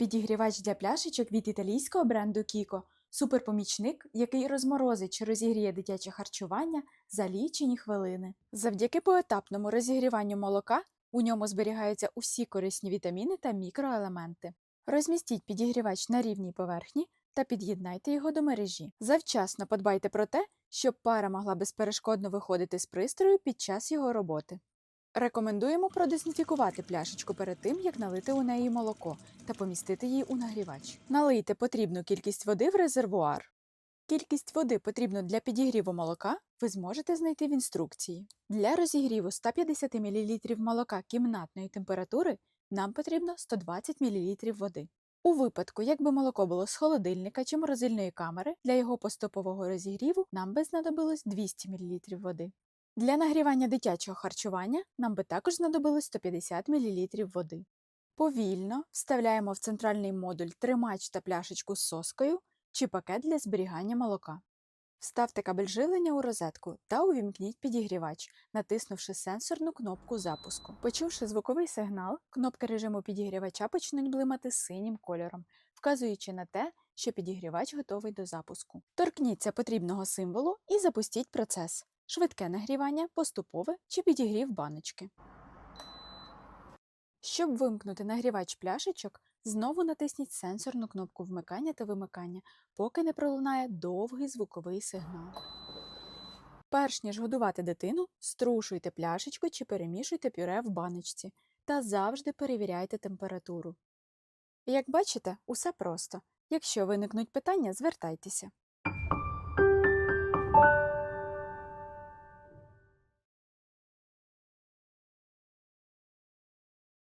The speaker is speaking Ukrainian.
Підігрівач для пляшечок від італійського бренду Kiko – суперпомічник, який розморозить чи розігріє дитяче харчування за лічені хвилини. Завдяки поетапному розігріванню молока у ньому зберігаються усі корисні вітаміни та мікроелементи. Розмістіть підігрівач на рівній поверхні та під'єднайте його до мережі. Завчасно подбайте про те, щоб пара могла безперешкодно виходити з пристрою під час його роботи. Рекомендуємо продезінфікувати пляшечку перед тим, як налити у неї молоко та помістити її у нагрівач. Налийте потрібну кількість води в резервуар. Кількість води потрібну для підігріву молока ви зможете знайти в інструкції. Для розігріву 150 мл молока кімнатної температури нам потрібно 120 мл води. У випадку, якби молоко було з холодильника чи морозильної камери, для його поступового розігріву нам би знадобилось 200 мл води. Для нагрівання дитячого харчування нам би також знадобилось 150 мл води. Повільно вставляємо в центральний модуль тримач та пляшечку з соскою чи пакет для зберігання молока. Вставте кабель живлення у розетку та увімкніть підігрівач, натиснувши сенсорну кнопку запуску. Почувши звуковий сигнал, кнопки режиму підігрівача почнуть блимати синім кольором, вказуючи на те, що підігрівач готовий до запуску. Торкніться потрібного символу і запустіть процес швидке нагрівання, поступове чи підігрів баночки. Щоб вимкнути нагрівач пляшечок, знову натисніть сенсорну кнопку вмикання та вимикання, поки не пролунає довгий звуковий сигнал. Перш ніж годувати дитину, струшуйте пляшечку чи перемішуйте пюре в баночці та завжди перевіряйте температуру. Як бачите, усе просто. Якщо виникнуть питання, звертайтеся.